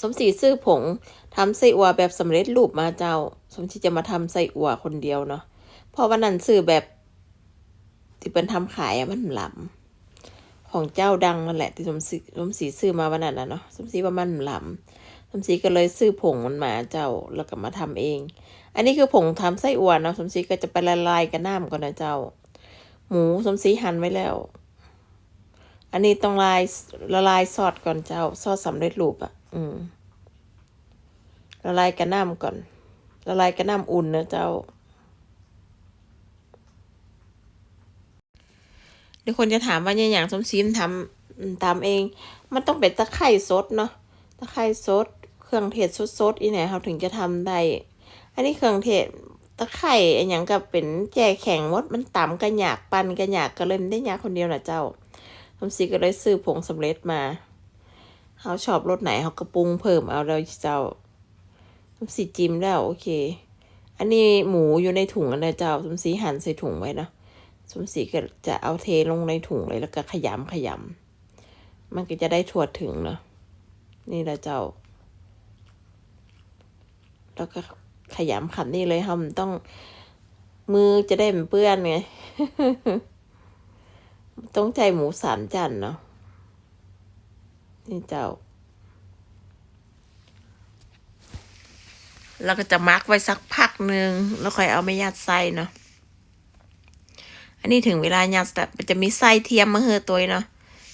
สมศรีซื้อผงทำไส้อัวแบบสำเร็จรูปมาเจ้า สมศรีจะมาทำไส้อัวคนเดียวเนาะเพราะวันนั้นซื้อแบบที่เป็นทำขายอะมันหลำของเจ้าดังนั่นแหละที่สมศรีสมศรีซื้อมาวันนั้นนะเนาะสมศรีว่ามันหลำสมศรีก็เลยซื้อผงมันมาเจ้าแล้วก็มาทำเอง อันนี้คือผงทำไส้อัวเนาะสมศรีก็จะไปละลายกับน้ำก่อนนะเจ้า หมูสมศรีหั่นไว้แล้ว อันนี้ต้องลายละลายซอสก่อนเจ้าซอสสำเร็จรูปอะ อืมละลายกระน้ำก่อนละลายกระน้ำอุ่นนะเจ้าเดี๋ยวคนจะถามว่าเนี่ยอย่างสมศรีมทำตามเอง มันต้องเป็นตะไคร่สดเนาะตะไคร่สด เครื่องเทศสดๆอีไหนเขาถึงจะทำได้ อันนี้เครื่องเทศตะไคร่อันหยังก็เป็นแจแข็งมดมันต่ำกระหยากปันกระหยากก็เลยไม่ได้ยากคนเดียวนะเจ้าสมศรีก็เลยซื้อผงสำเร็จมา เขาชอบรสไหนเขาก็ปรุงเพิ่มเอาเลยเจ้าสมศรีจิ้มแล้วโอเค อันนี้หมูอยู่ในถุงนะเจ้าสมศรีหั่นใส่ถุงไว้นะสมศรีก็จะเอาเทลงในถุงเลยแล้วก็ขยำขยำมันก็จะได้ทั่วถึงเนาะนี่ละเจ้า แล้วก็ขยำขันนี่เลยค่ะมันต้องมือจะได้เปื้อนไง ต้องใจหมูสามจันเนาะ นี่เจ้า แล้วก็จะมักไว้สักพักหนึ่งแล้วค่อยเอาไปยัดไส้เนาะ อันนี้ถึงเวลายัดแต่จะมีไส้เทียมมาเฮอตัวเนาะ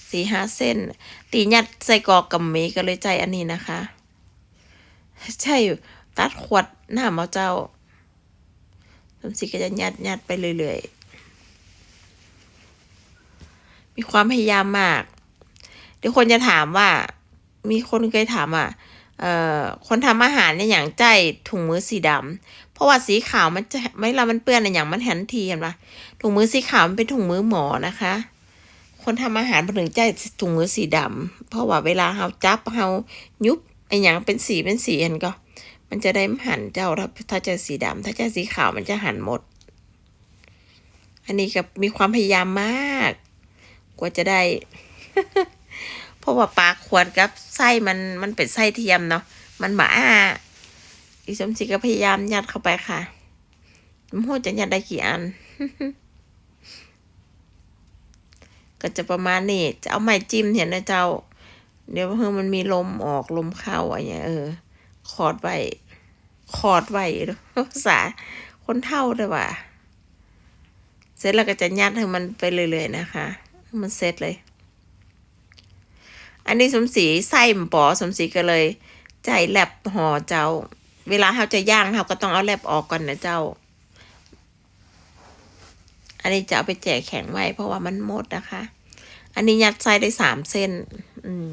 สี่ห้าเส้น ตียัดใส่กรอกกับหมีก็เลยใจอันนี้นะคะ ใช่อยู่ตัดขวดหน้ามาเจ้าสมศรีก็จะยัดยัดไปเรื่อยๆ มีความพยายามมาก ดี๋ยวคนจะถามว่า มีคนเคยถามว่าเอ่อคนทำอาหารเนี่ยอย่างใจถุงมือสีดำเพราะว่าสีขาวมันจะไม่ละมันเปื้อนในอย่างมันแหนทีเห็นปะถุงมือสีขาวมันเป็นถุงมือหมอนะคะ คนทำอาหารมันถึงใจถุงมือสีดำเพราะว่าเวลาเราจับเรายุบไอ้อย่างเป็นสีเป็นสีเห็นก็ มันจะได้หันเจ้าถ้าถ้าจะสีดำถ้าจะสีขาวมันจะหันหมด อันนี้ก็มีความพยายามมาก กว่าจะได้ เพราะว่าปลาขวดกับไส้มันมันเป็นไส้เทียมเนาะมันบาอ้าอีสมศรีก็พยายามยัดเข้าไปค่ะมันโหจะยัดได้กี่อัน ก็จะประมาณนี้จะเอาไม้จิ้มเห็นนะเจ้า เดี๋ยวเพิ่งมันมีลมออกลมเข้าอะไรเงี้ยเออขอดไว้ขอดไว้ภาษาคนเท่าด้วยว่ะเสร็จแล้วก็จะยัดให้มันไปเรื่อยๆนะคะ มันเสร็จเลย อันนี้สมศรีไส้มนปอสมศรีก็เลยใจแลบห่อเจ้า เวลาเขาจะย่างเขาก็ต้องเอาแลบออกก่อนนะเจ้า อันนี้จะเอาไปแจกแข็งไว้เพราะว่ามันหมดนะคะ อันนี้ยัดไส้ได้สามเส้น อืม